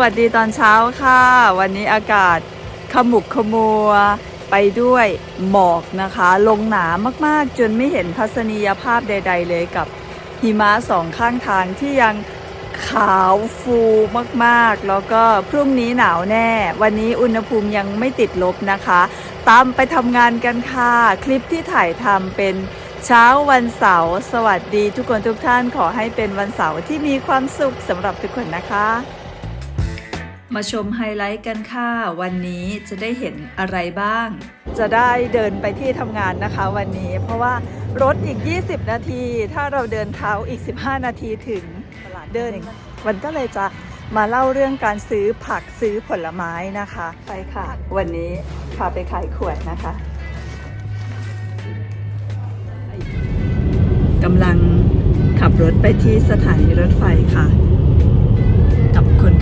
วัสดีตอนเช้าค่ะ วันนี้อากาศขมุกขมัว ไปด้วยหมอกนะคะ ลงหนามากๆ จนไม่เห็นทัศนียภาพใด ๆ เลยกับหิมะสองข้างทางที่ยังขาวฟูมากๆ แล้วก็พรุ่งนี้หนาวแน่ วันนี้อุณหภูมิยังไม่ติดลบนะคะ ตามไปทำงานกันค่ะ คลิปที่ถ่ายทำเป็นเช้าวันเสาร์สวัสดีทุกคนทุกท่านขอให้เป็นวันเสาร์ที่มีความสุขสำหรับทุกคนนะคะ มาชมไฮไลท์กันค่ะ วันนี้จะได้เห็นอะไรบ้าง จะได้เดินไปที่ทำงานนะคะวันนี้ เพราะว่ารถอีก 20 นาที ถ้าเราเดินเท้าอีก 15 นาทีถึงตลาดเดินวันก็เลยจะมาเล่าเรื่องการซื้อผักซื้อผลไม้นะคะ ไปค่ะ วันนี้พาไปขายขวดนะคะกำลังขับรถไปที่สถานีรถไฟค่ะ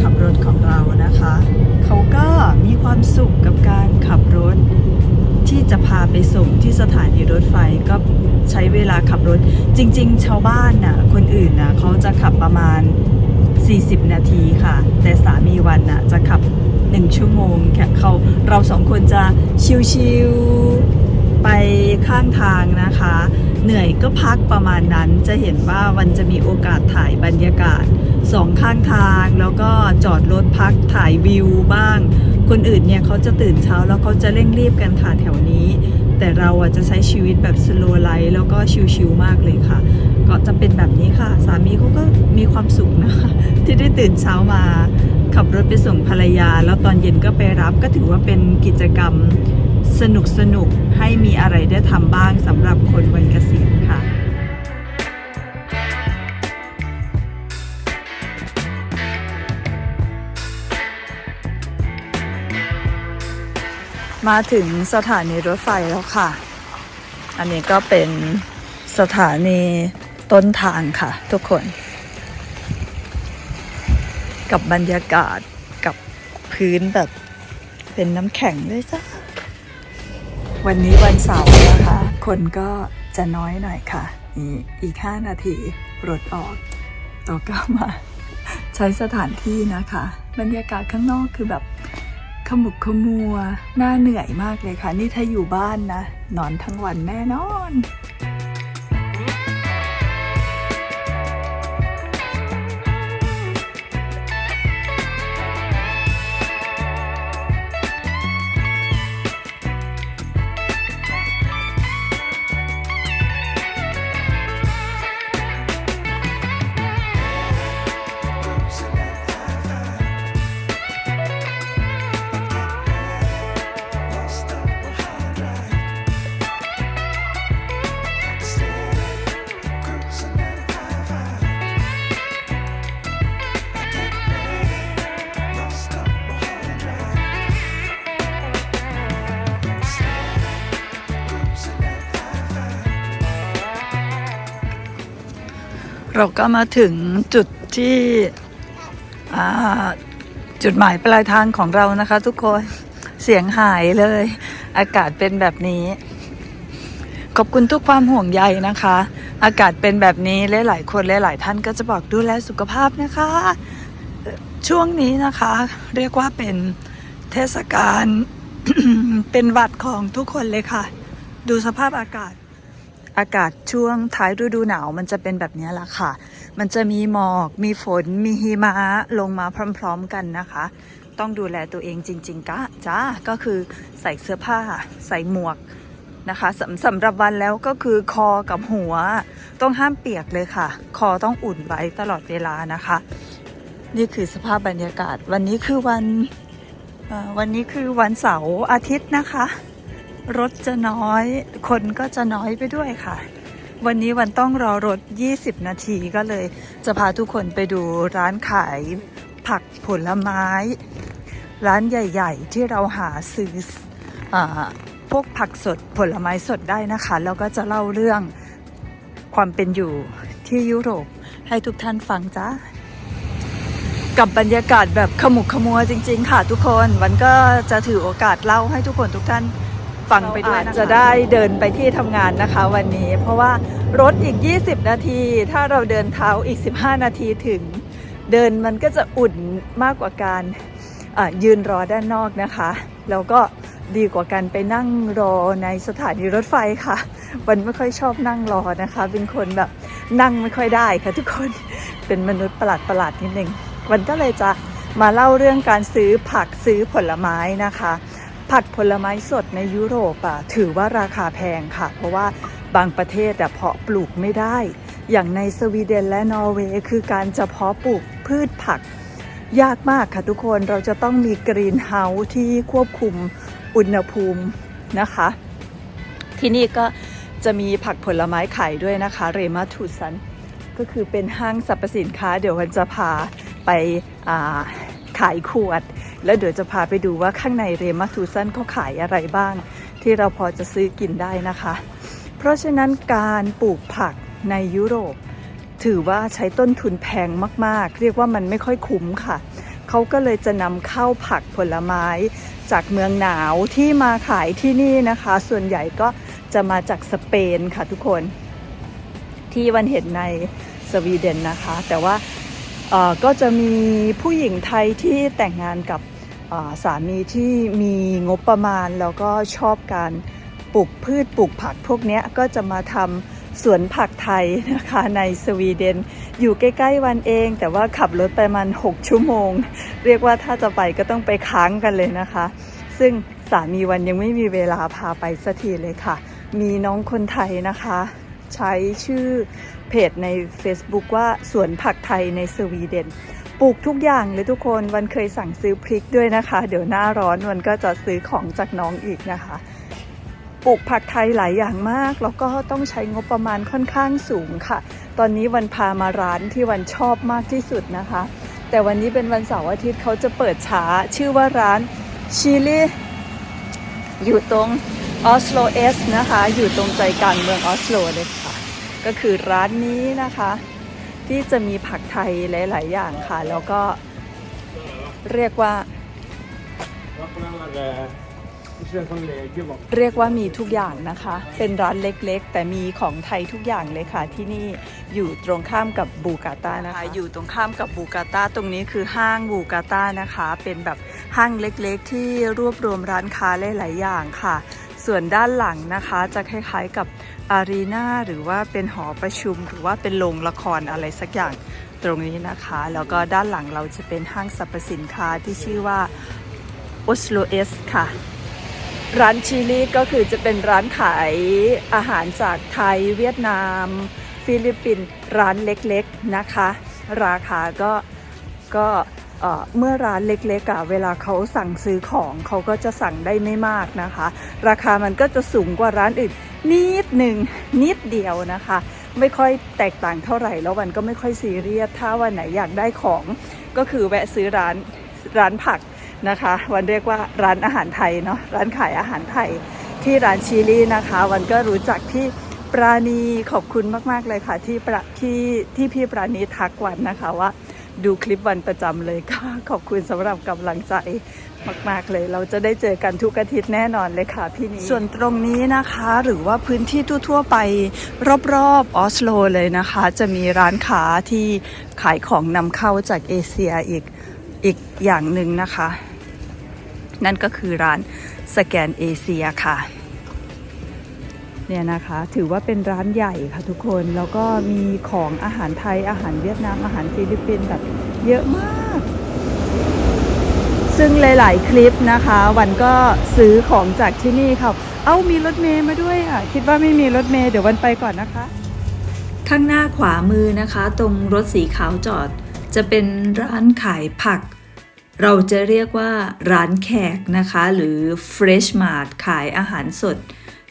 ขับรถของเรานะคะ เขาก็มีความสุขกับการขับรถ ที่จะพาไปส่งที่สถานีรถไฟก็ใช้เวลาขับรถ จริง ๆ ชาวบ้านน่ะคนอื่นน่ะเขาจะขับประมาณ 40 นาทีค่ะ แต่สามีวันน่ะจะขับ 1 ชั่วโมงแค่เขาเราสองคนจะชิวๆ ไปข้างทางนะคะ เหนื่อยก็พักประมาณนั้นจะเห็นว่าวันจะมีโอกาสถ่ายบรรยากาศสองข้างทางแล้วก็จอดรถพักถ่ายวิวบ้าง คนอื่นเนี่ยเขาจะตื่นเช้าแล้วเขาจะเร่งรีบกันค่ะแถวนี้ แต่เราอะจะใช้ชีวิตแบบสโลไลฟ์แล้วก็ชิลๆมากเลยค่ะ ก็จะเป็นแบบนี้ค่ะ สามีเขาก็มีความสุขนะคะที่ได้ตื่นเช้ามา ขับรถไปส่งภรรยา แล้วตอนเย็นก็ไปรับก็ถือว่าเป็นกิจกรรม สนุกสนุกๆให้มีอะไรได้ทำบ้างสำหรับคนวัยเกษียณค่ะมาถึงสถานีรถไฟแล้วค่ะ อันนี้ก็เป็นสถานีต้นทางค่ะทุกคน กับบรรยากาศกับพื้นแบบเป็นน้ำแข็งด้วยจ้า วันนี้วันเสาร์นะคะ คนก็จะน้อยหน่อยค่ะอีกอีก 5 นาทีรถออกเราก็มาใช้สถานที่นะคะ บรรยากาศข้างนอกคือแบบขมุกขมัวน่าเหนื่อยมากเลยค่ะ นี่ถ้าอยู่บ้านนะ นอนทั้งวันแน่นอน เราก็มาถึงจุดที่จุดหมายปลายทางของเรานะคะทุกคนเสียงหายเลย อากาศเป็นแบบนี้ ขอบคุณทุกความห่วงใยนะคะ อากาศเป็นแบบนี้หลายๆคนหลายๆท่านก็จะบอกดูแลสุขภาพนะคะ ช่วงนี้นะคะ เรียกว่าเป็นเทศกาลเป็นวัดของทุกคนเลยค่ะ ดูสภาพอากาศ อากาศช่วงท้ายฤดูหนาวมันจะเป็นแบบนี้ละค่ะ มันจะมีหมอก มีฝน มีหิมะลงมาพร้อม ๆ กันนะคะ ต้องดูแลตัวเองจริง ๆกะจ้าก็คือใส่เสื้อผ้า ใส่หมวกนะคะสำสำหรับวันแล้วก็คือคอกับหัว ต้องห้ามเปียกเลยค่ะ คอต้องอุ่นไว้ตลอดเวลานะคะ นี่คือสภาพบรรยากาศ วันนี้คือวันวันนี้คือวันเสาร์อาทิตย์นะคะ รถจะน้อย คนก็จะน้อยไปด้วยค่ะ วันนี้วันต้องรอรถ 20 นาทีก็เลย จะพาทุกคนไปดูร้านขายผักผลไม้ ร้านใหญ่ ๆ ที่เราหาซื้ออพวกผักสดผลไม้สดได้นะคะ แล้วก็จะเล่าเรื่องความเป็นอยู่ที่ยุโรปให้ทุกท่านฟังจ้ากับบรรยากาศแบบขมุกขมัวจริง ๆ ค่ะทุกคน วันก็จะถือโอกาสเล่าให้ทุกคนทุกท่าน ฟังไปด้วยนะคะจะได้เดินไปที่ทำงานนะคะวันนี้ เพราะว่ารถอีก 20 นาที ถ้าเราเดินเท้าอีก 15 นาทีถึง เดินมันก็จะอุ่นมากกว่าการยืนรอด้านนอกนะคะ แล้วก็ดีกว่าการไปนั่งรอในสถานีรถไฟค่ะ วันไม่ค่อยชอบนั่งรอนะคะ เป็นคนแบบนั่งไม่ค่อยได้ค่ะทุกคน เป็นมนุษย์ประหลาดประหลาดๆนิดนึง วันก็เลยจะมาเล่าเรื่องการซื้อผักซื้อผลไม้นะคะ ผักผลไม้สดในยุโรปอะถือว่าราคาแพงค่ะ เพราะว่าบางประเทศอะเพาะปลูกไม่ได้ อย่างในสวีเดนและนอร์เวย์คือการจะเพาะปลูกพืชผัก ยากมากค่ะทุกคนเราจะต้องมีกรีนเฮาส์ที่ควบคุมอุณหภูมินะคะ ที่นี่ก็จะมีผักผลไม้ขายด้วยนะคะ เรมาทูซัน ก็คือเป็นห้างสรรพสินค้าเดี๋ยววันจะพาไปาขายขวด แล้วเดี๋ยวจะพาไปดูว่าข้างในเรมาทูซันเขาขายอะไรบ้าง ที่เราพอจะซื้อกินได้นะคะ เพราะฉะนั้นการปลูกผักในยุโรป ถือว่าใช้ต้นทุนแพงมากๆ เรียกว่ามันไม่ค่อยคุ้มค่ะ เขาก็เลยจะนำเข้าผักผลไม้ จากเมืองหนาวที่มาขายที่นี่นะคะ ส่วนใหญ่ก็จะมาจากสเปนค่ะทุกคน ที่วันเห็นในสวีเดนนะคะ แต่ว่าก็จะมีผู้หญิงไทยที่แต่งงานกับ สามีที่มีงบประมาณแล้วก็ชอบการปลูกพืชปลูกผักพวกนี้ก็จะมาทำสวนผักไทยนะคะในสวีเดน อยู่ใกล้ ๆ วันเอง แต่ว่าขับรถไปมัน6 ชั่วโมง เรียกว่าถ้าจะไปก็ต้องไปค้างกันเลยนะคะ ซึ่งสามีวันยังไม่มีเวลาพาไปสักทีเลยค่ะ มีน้องคนไทยนะคะ ใช้ชื่อเพจใน Facebook ว่าสวนผักไทยในสวีเดน ปลูกทุกอย่างเลยทุกคนวันเคยสั่งซื้อพริกด้วยนะคะ เดี๋ยวหน้าร้อนวันก็จะซื้อของจากน้องอีกนะคะปลูกผักไทยหลายอย่างมาก แล้วก็ต้องใช้งบประมาณค่อนข้างสูงค่ะ ตอนนี้วันพามาร้านที่วันชอบมากที่สุดนะคะ แต่วันนี้เป็นวันเสาร์อาทิตย์เขาจะเปิดช้าชื่อว่าร้านชิลีอยู่ตรงออสโลเอสนะคะ อยู่ตรงใจกลางเมืองออสโลเลยค่ะ ก็คือร้านนี้นะคะ ที่จะมีผักไทยหลาย ๆ อย่างค่ะ แล้วก็เรียกว่า เรียกว่ามีทุกอย่างนะคะ เป็นร้านเล็กๆ แต่มีของไทยทุกอย่างเลยค่ะที่นี่อยู่ตรงข้ามกับบูกาตานะคะ อยู่ตรงข้ามกับบูกาตาตรงนี้คือห้างบูกาตานะคะ เป็นแบบห้างเล็กๆ ที่รวบรวมร้านค้าหลายๆอย่างค่ะ ส่วนด้านหลังนะคะจะคล้ายๆกับอารีนาหรือว่าเป็นหอประชุม หรือว่าเป็นโรงละครอะไรสักอย่างตรงนี้นะคะ แล้วก็ด้านหลังเราจะเป็นห้างสรรพสินค้าที่ชื่อว่า o s l o S ค่ะ ร้านชิลีก็คือจะเป็นร้านขายอาหารจากไทยเวียดนาม ฟิลิปปินส์ร้านเล็กๆนะคะ ราคาก็ก็ เมื่อร้านเล็กๆอะเวลาเขาสั่งซื้อของเขาก็จะสั่งได้ไม่มากนะคะ ราคามันก็จะสูงกว่าร้านอื่นนิดหนึ่งนิดเดียวนะคะ ไม่ค่อยแตกต่างเท่าไหร่แล้ววันก็ไม่ค่อยซีเรียสถ้าวันไหนอยากได้ของก็คือแวะซื้อร้านร้านผักนะคะ วันเรียกว่าร้านอาหารไทยเนาะร้านขายอาหารไทยที่ร้านชิลีนะคะ วันก็รู้จักพี่ปราณีขอบคุณมาก ๆ เลยค่ะที่ที่ที่พี่ปราณีทักวันนะคะว่า ดูคลิปวันประจำเลยก็ขอบคุณสำหรับกำลังใจมาก ๆ เลย เราจะได้เจอกันทุกอาทิตย์แน่นอนเลยค่ะพี่นี้ส่วนตรงนี้นะคะหรือว่าพื้นที่ทั่ว ๆ ไปรอบๆออสโลเลยนะคะ จะมีร้านค้าที่ขายของนำเข้าจากเอเชียอีกอีกอย่างหนึ่งนะคะ นั่นก็คือร้านสแกนเอเชียค่ะ เนี่ยนะคะถือว่าเป็นร้านใหญ่ค่ะทุกคนแล้วก็มีของอาหารไทยอาหารเวียดนามอาหารฟิลิปปินส์แบบเยอะมาก ซึ่งหลาย ๆ คลิปนะคะ วันก็ซื้อของจากที่นี่ค่ะ เอ้ามีรถเมย์มาด้วยอะ คิดว่าไม่มีรถเมย์เดี๋ยววันไปก่อนนะคะ ข้างหน้าขวามือนะคะ ตรงรถสีขาวจอด จะเป็นร้านขายผัก เราจะเรียกว่าร้านแขกนะคะ หรือ Fresh Mart ขายอาหารสด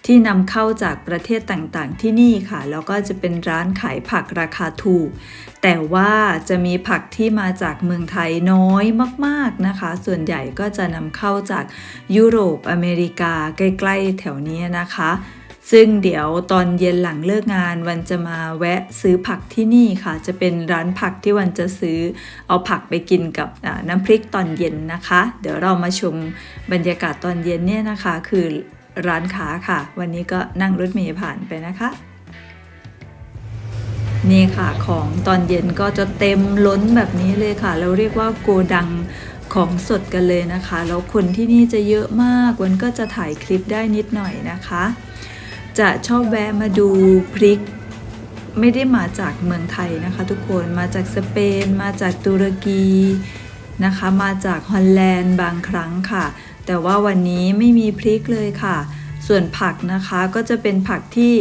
ที่นำเข้าจากประเทศต่างๆ ที่นี่ค่ะ แล้วก็จะเป็นร้านขายผักราคาถูก แต่ว่าจะมีผักที่มาจากเมืองไทยน้อยมาก ๆนะคะ ส่วนใหญ่ก็จะนำเข้าจากยุโรปอเมริกาใกล้ๆแถวนี้นะคะซึ่งเดี๋ยวตอนเย็นหลังเลิกงานวันจะมาแวะซื้อผักที่นี่ค่ะ จะเป็นร้านผักที่วันจะซื้อ เอาผักไปกินกับน้ำพริกตอนเย็นนะคะ เดี๋ยวเรามาชมบรรยากาศตอนเย็นเนี่ยนะคะ คือ ร้านค้าค่ะ วันนี้ก็นั่งรถเมล์ผ่านไปนะคะ นี่ค่ะของตอนเย็นก็จะเต็มล้นแบบนี้เลยค่ะ เราเรียกว่าโกดังของสดกันเลยนะคะ แล้วคนที่นี่จะเยอะมาก วันก็จะถ่ายคลิปได้นิดหน่อยนะคะ จะชอบแวะมาดูพริก ไม่ได้มาจากเมืองไทยนะคะ ทุกคนมาจากสเปน มาจากตุรกีนะคะ มาจากฮอลแลนด์บางครั้งค่ะ แต่ว่าวันนี้ไม่มีพริกเลยค่ะ ส่วนผักนะคะก็จะเป็นผักที่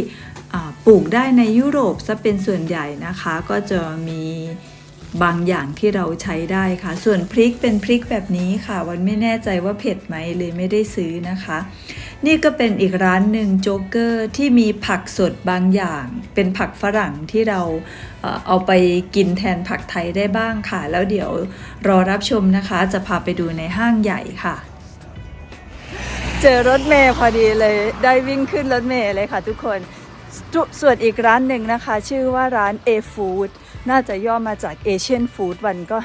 ปลูกได้ในยุโรปซะเป็นส่วนใหญ่นะคะ ก็จะมีบางอย่างที่เราใช้ได้ค่ะ ส่วนพริกเป็นพริกแบบนี้ค่ะ วันไม่แน่ใจว่าเผ็ดไหมเลยไม่ได้ซื้อนะคะ นี่ก็เป็นอีกร้านหนึ่งโจ๊กเกอร์ที่มีผักสดบางอย่าง เป็นผักฝรั่งที่เราเอาไปกินแทนผักไทยได้บ้างค่ะ แล้วเดี๋ยวรอรับชมนะคะ จะพาไปดูในห้างใหญ่ค่ะ เจอรถเมย์พอดีเลยได้วิ่งขึ้นรถเมย์เลยค่ะทุกคนส่วนอีกร้านหนึ่งนะคะ ชื่อว่าร้าน A Food น่าจะย่อมาจาก Asian Food วันก็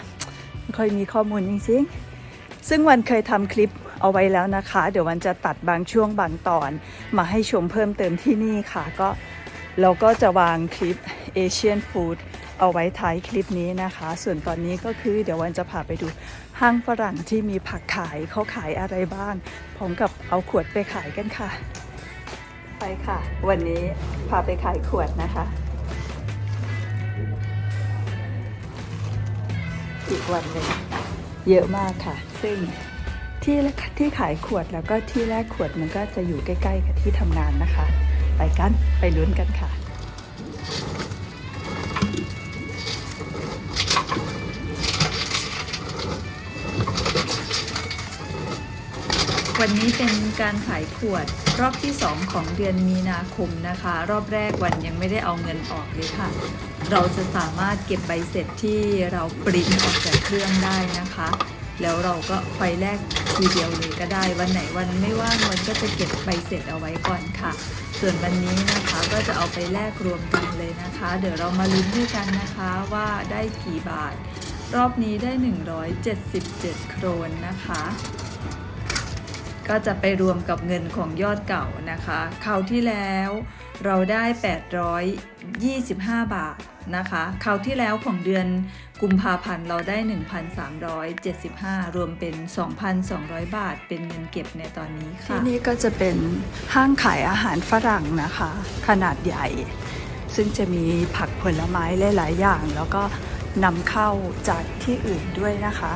ไม่ค่อยมีข้อมูลจริงๆซึ่งวันเคยทำคลิปเอาไว้แล้วนะคะ เดี๋ยววันจะตัดบางช่วงบางตอน มาให้ชมเพิ่มเติมที่นี่ค่ะก็เราก็จะวางคลิป Asian Food เอาไว้ท้ายคลิปนี้นะคะ ส่วนตอนนี้ก็คือเดี๋ยววันจะพาไปดูห้างฝรั่งที่มีผักขายเขาขายอะไรบ้างพร้อมกับเอาขวดไปขายกันค่ะ ไปค่ะ วันนี้พาไปขายขวดนะคะอีกวันหนึ่งเยอะมากค่ะ ซึ่งที่แรกที่ขายขวดแล้วก็ที่แรกขวดมันก็จะอยู่ใกล้ ๆ กับที่ทำงานนะคะ ไปกันไปลุ้นกันค่ะ วันนี้เป็นการขายขวดรอบที่ 2 ของเดือนมีนาคมนะคะ รอบแรกวันยังไม่ได้เอาเงินออกเลยค่ะ เราจะสามารถเก็บใบเสร็จที่เราปริ้นออกจากเครื่องได้นะคะ แล้วเราก็ไฟแรกทีเดียวเลยก็ได้ วันไหนวันไม่ว่างวันก็จะเก็บใบเสร็จเอาไว้ก่อนค่ะ ส่วนวันนี้นะคะก็จะเอาไปแลกรวมกันเลยนะคะ เดี๋ยวเรามาลุ้นด้วยกันนะคะว่าได้กี่บาท รอบนี้ได้ 177 โครนนะคะ ก็จะไปรวมกับเงินของยอดเก่านะคะคราวที่แล้วเราได้ 825 บาทนะคะคราวที่แล้วของเดือนกุมภาพันธ์เราได้ 1,375 รวมเป็น 2,200 บาท เป็นเงินเก็บในตอนนี้ค่ะที่นี่ก็จะเป็นห้างขายอาหารฝรั่งนะคะ ขนาดใหญ่ ซึ่งจะมีผักผลไม้หลาย ๆ อย่าง แล้วก็นำเข้าจากที่อื่นด้วยนะคะ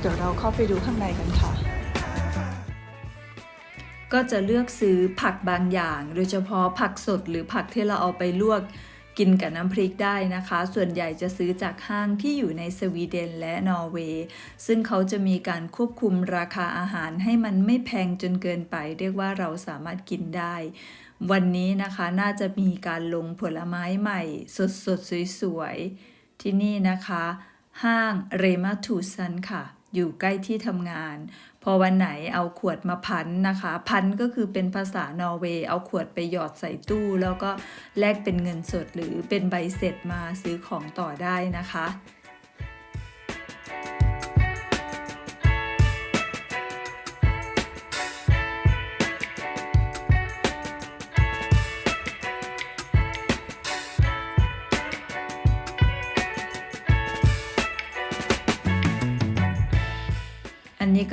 เดี๋ยวเราเข้าไปดูข้างในกันค่ะ ก็จะเลือกซื้อผักบางอย่าง โดยเฉพาะผักสดหรือผักที่เราเอาไปลวกกินกับน้ำพริกได้นะคะ ส่วนใหญ่จะซื้อจากห้างที่อยู่ในสวีเดนและนอร์เวย์ ซึ่งเขาจะมีการควบคุมราคาอาหารให้มันไม่แพงจนเกินไป เรียกว่าเราสามารถกินได้ วันนี้นะคะน่าจะมีการลงผลไม้ใหม่ สดสดๆสวยๆ ที่นี่นะคะ ห้างเรมาทูซันค่ะ อยู่ใกล้ที่ทำงาน พอวันไหนเอาขวดมาพันนะคะ พันก็คือเป็นภาษานอร์เวย์เอาขวดไปหยอดใส่ตู้ แล้วก็แลกเป็นเงินสดหรือเป็นใบเสร็จมาซื้อของต่อได้นะคะ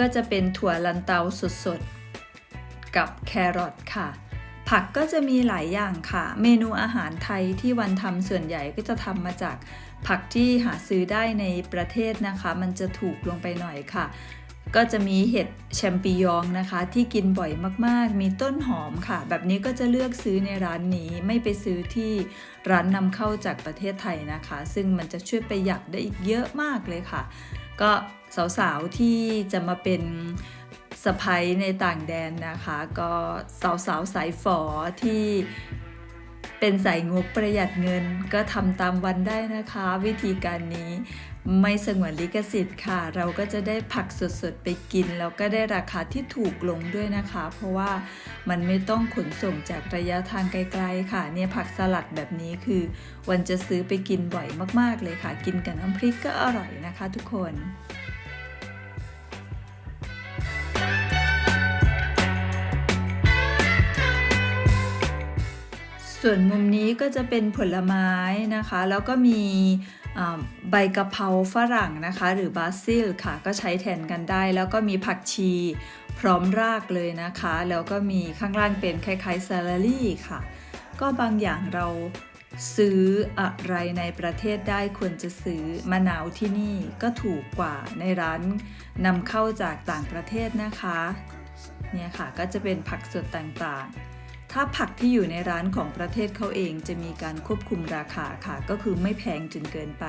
ก็จะเป็นถั่วลันเตาสดๆ กับแครอทค่ะ ผักก็จะมีหลายอย่างค่ะ เมนูอาหารไทยที่วันทำส่วนใหญ่ก็จะทำมาจากผักที่หาซื้อได้ในประเทศนะคะ มันจะถูกลงไปหน่อยค่ะ ก็จะมีเห็ดแชมปิญองนะคะ ที่กินบ่อยมากๆ มีต้นหอมค่ะ แบบนี้ก็จะเลือกซื้อในร้านนี้ไม่ไปซื้อที่ร้านนำเข้าจากประเทศไทยนะคะ ซึ่งมันจะช่วยประหยัดได้อีกเยอะมากเลยค่ะ ก็สาวๆที่จะมาเป็นสะพ้ยในต่างแดนนะคะ ก็สาวๆสายฝอที่เป็นสายงบประหยัดเงิน ก็ทำตามวันได้นะคะ วิธีการนี้ ไม่สงวนลิขสิทธิ์ค่ะ เราก็จะได้ผักสดๆไปกิน แล้วก็ได้ราคาที่ถูกลงด้วยนะคะ เพราะว่ามันไม่ต้องขนส่งจากระยะทางไกลๆค่ะ เนี่ยผักสลัดแบบนี้คือ วันจะซื้อไปกินบ่อยมากๆเลยค่ะ กินกับน้ำพริกก็อร่อยนะคะทุกคนส่วนมุมนี้ก็จะเป็นผลไม้นะคะ แล้วก็มี ใบกะเพราฝรั่งนะคะ หรือบาซิลค่ะ ก็ใช้แทนกันได้ แล้วก็มีผักชีพร้อมรากเลยนะคะ แล้วก็มีข้างล่างเป็นคล้ายๆซาลารี่ค่ะ ก็บางอย่างเราซื้ออะไรในประเทศได้ควรจะซื้อมะนาวที่นี่ก็ถูกกว่าในร้านนำเข้าจากต่างประเทศนะคะ เนี่ยค่ะก็จะเป็นผักสดต่างๆ ถ้าผักที่อยู่ในร้านของประเทศเขาเองจะมีการควบคุมราคาค่ะ ก็คือไม่แพงจนเกินไป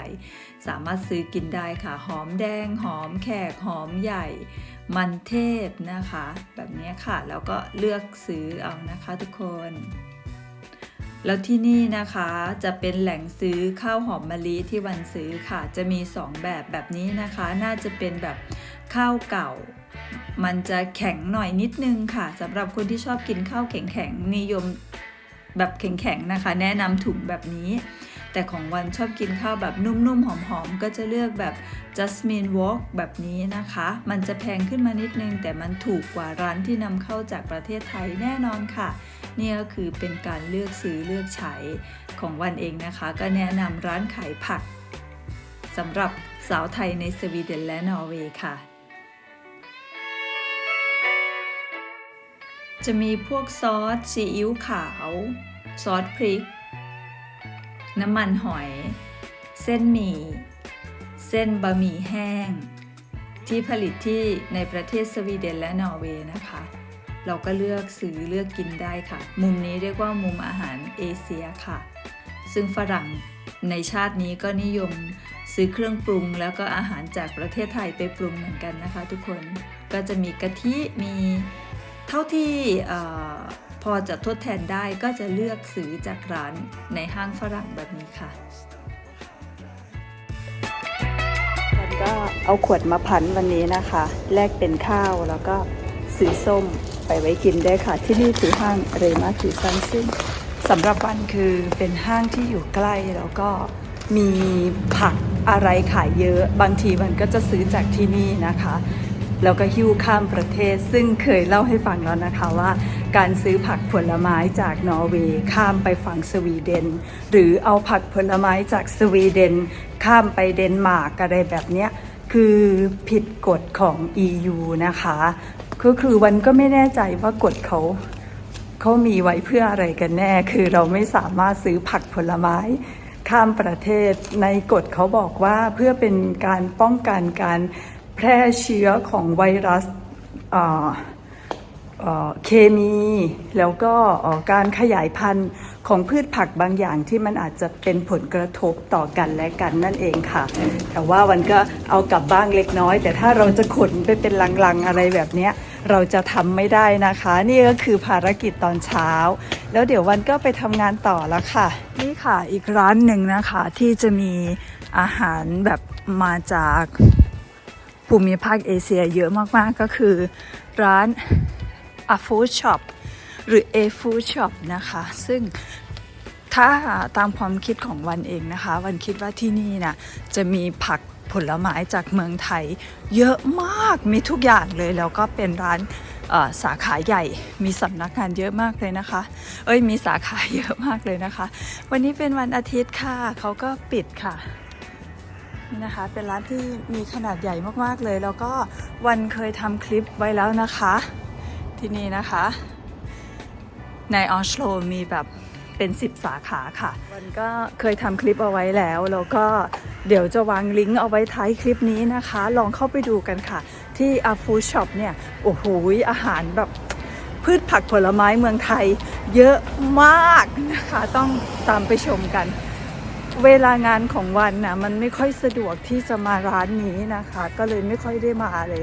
สามารถซื้อกินได้ค่ะ หอมแดง หอมแขก หอมใหญ่ มันเทศนะคะ แบบนี้ค่ะ แล้วก็เลือกซื้อเอานะคะทุกคน แล้วที่นี่นะคะจะเป็นแหล่งซื้อข้าวหอมมะลิที่วันซื้อค่ะ จะมี 2 แบบแบบนี้นะคะ น่าจะเป็นแบบข้าวเก่า มันจะแข็งหน่อยนิดนึงค่ะสำหรับคนที่ชอบกินข้าวแข็งๆนิยมแบบแข็งๆนะคะ แนะนำถุงแบบนี้ แต่ของวันชอบกินข้าวแบบนุ่มๆ หอมๆ ก็จะเลือกแบบ Jasmine Walk แบบนี้นะคะ มันจะแพงขึ้นมานิดนึง แต่มันถูกกว่าร้านที่นำเข้าจากประเทศไทยแน่นอนค่ะ นี่ก็คือเป็นการเลือกซื้อเลือกใช้ของวันเองนะคะ ก็แนะนำร้านขายผักสำหรับสาวไทยในสวีเดนและนอร์เวย์ค่ะ จะมีพวกซอสซีอิ๊วขาว ซอสพริก น้ำมันหอย เส้นหมี่ เส้นบะหมี่แห้ง ที่ผลิตที่ในประเทศสวีเดนและนอร์เวย์นะคะ เราก็เลือกซื้อเลือกกินได้ค่ะ มุมนี้เรียกว่ามุมอาหารเอเชียค่ะ ซึ่งฝรั่งในชาตินี้ก็นิยมซื้อเครื่องปรุงแล้วก็อาหารจากประเทศไทยไปปรุงเหมือนกันนะคะ ทุกคนก็จะมีกะทิมี เท่าที่เออพอจะทดแทนได้ก็จะเลือกซื้อจากร้านในห้างฝรั่งแบบนี้ค่ะมันก็เอาขวดมาพันวันนี้นะคะ แลกเป็นข้าวแล้วก็ซื้อส้มไปไว้กินได้ค่ะ ที่นี่คือห้างเรมาคิซันซึ่งสำหรับวันคือเป็นห้างที่อยู่ใกล้แล้วก็มีผักอะไรขายเยอะ บางทีมันก็จะซื้อจากที่นี่นะคะ แล้วก็หิ้วข้ามประเทศ ซึ่งเคยเล่าให้ฟังแล้วนะคะว่า การซื้อผักผลไม้จากนอร์เวย์ข้ามไปฝั่งสวีเดน หรือเอาผักผลไม้จากสวีเดน ข้ามไปเดนมาร์กอะไรแบบเนี้ยคือผิดกฎของ EU นะคะ ก็คือวันก็ไม่แน่ใจว่ากฎเขาเขามีไว้เพื่ออะไรกันแน่ คือเราไม่สามารถซื้อผักผลไม้ข้ามประเทศในกฎเขาบอกว่าเพื่อเป็นการป้องกันการ แพร่เชื้อของไวรัสเคมี แล้วก็การขยายพันธุ์ของพืชผักบางอย่างที่มันอาจจะเป็นผลกระทบต่อกันและกันนั่นเองค่ะ แต่ว่าวันก็เอากลับบ้างเล็กน้อย แต่ถ้าเราจะขนไปเป็นลังๆอะไรแบบนี้เราจะทำไม่ได้นะคะ นี่ก็คือภารกิจตอนเช้า แล้วเดี๋ยววันก็ไปทำงานต่อแล้วค่ะ นี่ค่ะอีกร้านหนึ่งนะคะที่จะมีอาหารแบบมาจาก ภูมิภาคเอเชียเยอะมากๆ ก็คือร้าน A Food Shop หรือ A Food Shop นะคะ ซึ่งถ้าตามความคิดของวันเองนะคะ วันคิดว่าที่นี่นะจะมีผักผลไม้จากเมืองไทย เยอะมากมีทุกอย่างเลยแล้วก็เป็นร้านสาขาใหญ่มีสำนักงานเยอะมากเลยนะคะ เอ้ยมีสาขาเยอะมากเลยนะคะ วันนี้เป็นวันอาทิตย์ค่ะเขาก็ปิดค่ะ นี่นะคะ เป็นร้านที่มีขนาดใหญ่มากๆเลย แล้วก็วันเคยทำคลิปไว้แล้วนะคะ ที่นี่นะคะ ในออสโลมีแบบเป็น 10 สาขาค่ะ วันก็เคยทำคลิปเอาไว้แล้ว แล้วก็เดี๋ยวจะวางลิงก์เอาไว้ท้ายคลิปนี้นะคะ ลองเข้าไปดูกันค่ะ ที่อาฟูช็อปเนี่ย โอ้โห อาหารแบบพืชผักผลไม้เมืองไทย เยอะมากนะคะ ต้องตามไปชมกัน เวลางานของวันนะมันไม่ค่อยสะดวกที่จะมาร้านนี้นะคะ ก็เลยไม่ค่อยได้มาเลย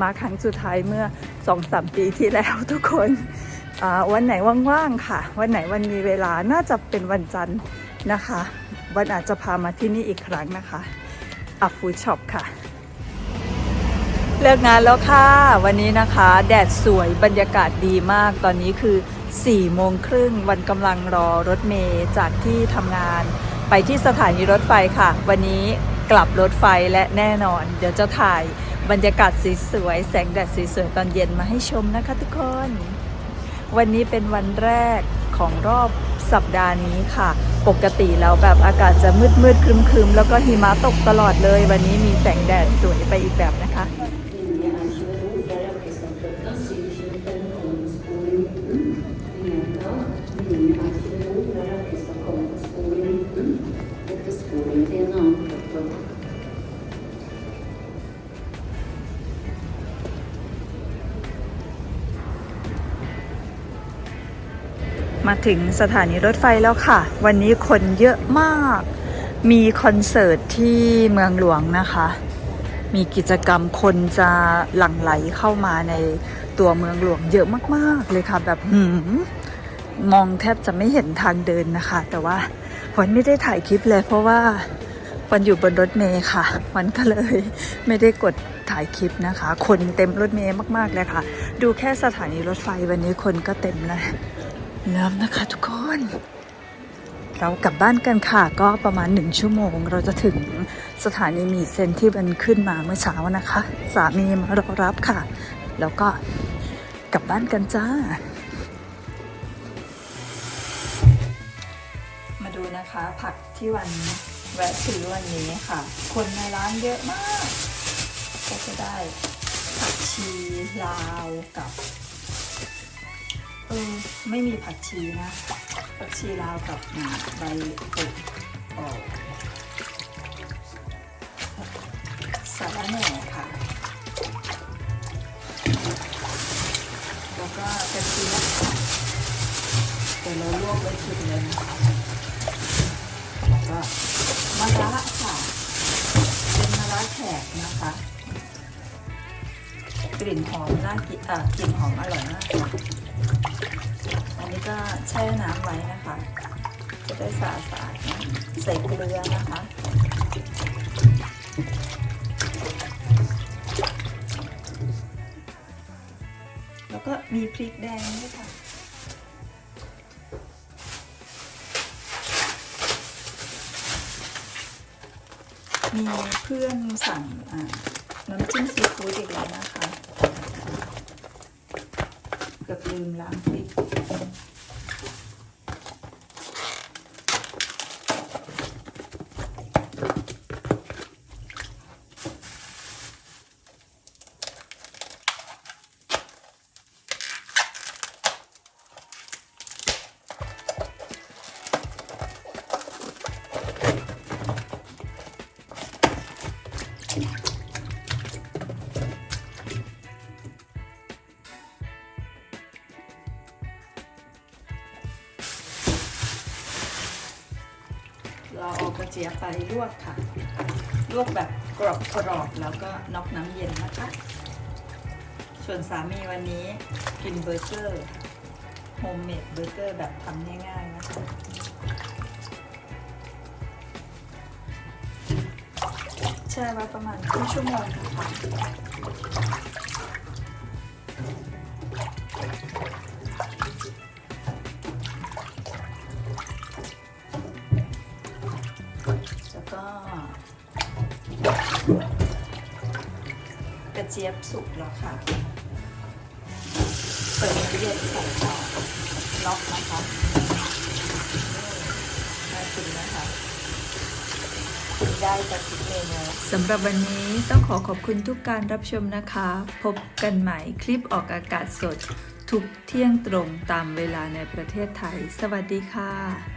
มาครั้งสุดท้ายเมื่อ2องสามปีที่แล้วทุกคนวันไหนว่างๆค่ะ วันไหนวันมีเวลาน่าจะเป็นวันจันทร์นะคะวันอาจจะพามาที่นี่อีกครั้งนะคะอัฟฟูช็อปค่ะ เลิกงานแล้วค่ะ วันนี้นะคะ แดดสวยบรรยากาศดีมากตอนนี้คือ4โมงครึ่งวันกำลังรอรถเมย์จากที่ทำงาน ไปที่สถานีรถไฟค่ะ วันนี้กลับรถไฟและแน่นอน เดี๋ยวจะถ่ายบรรยากาศสวยๆแสงแดดสวยๆตอนเย็นมาให้ชมนะคะทุกคน วันนี้เป็นวันแรกของรอบสัปดาห์นี้ค่ะ ปกติแล้วแบบอากาศจะมืดๆครึมๆ แล้วก็หิมะตกตลอดเลย วันนี้มีแสงแดดสวยไปอีกแบบนะคะ มาถึงสถานีรถไฟแล้วค่ะ วันนี้คนเยอะมาก มีคอนเสิร์ตที่เมืองหลวงนะคะ มีกิจกรรมคนจะหลั่งไหลเข้ามาในตัวเมืองหลวงเยอะมากๆเลยค่ะ แบบหืมมองแทบจะไม่เห็นทางเดินนะคะ แต่ว่าวันไม่ได้ถ่ายคลิปเลยเพราะว่าวันอยู่บนรถเมย์ค่ะมันก็เลยไม่ได้กดถ่ายคลิปนะคะ คนเต็มรถเมย์มากๆเลยค่ะ ดูแค่สถานีรถไฟวันนี้คนก็เต็มแล้ว เริ่มนะคะทุกคน เรากลับบ้านกันค่ะ ก็ประมาณหนึ่งชั่วโมง เราจะถึงสถานีมีเซนที่มันขึ้นมาเมื่อเช้านะคะ สามีมารอรับค่ะ แล้วก็กลับบ้านกันจ้า มาดูนะคะผักที่วันแวะซื้อวันนี้ค่ะ คนในร้านเยอะมาก ก็จะได้ผักชีลาวกับ ออไม่มีผักชีนะผักชีลาวกับอ่าใบโขกออกสาระแหน่ค่ะ แล้วก็กระเทียมแต่เราลวกไว้ชุดเลยนะแล้วก็มะระค่ะ เป็นมะระแขกนะคะกลิ่นหอมน่ากินอะกลิ่นหอมอร่อยมากค่ะ นี้ก็แช่น้ำไว้นะคะ จะได้สะอาดๆนะใส่เกลือนะคะแล้วก็มีพริกแดงด้วยค่ะ มีเพื่อนสั่งน้ำจิ้มซีฟู้ดอีกแล้วนะคะเกือบลืมล้างพริก ราเอากระเจียไปลวกค่ะ ลวกแบบกรอบกรอบๆแล้วก็น็อกน้ำเย็นนะคะ ส่วนสามีวันนี้กินเบอร์เกอร์โฮมเมดเบอร์เกอร์แบบทำง่ายๆนะคะแช่ไว้ประมาณครึ่งชั่วโมงนะคะ จี๊ยบสุกแล้วค่ะเปิดเย็นใส่ต่อล็อกนะคะน่ากินนะคะได้กับทุกเมนูสำหรับวันนี้ต้องขอขอบคุณทุกการรับชมนะคะ พบกันใหม่คลิปออกอากาศสด ทุกเที่ยงตรงตามเวลาในประเทศไทย สวัสดีค่ะ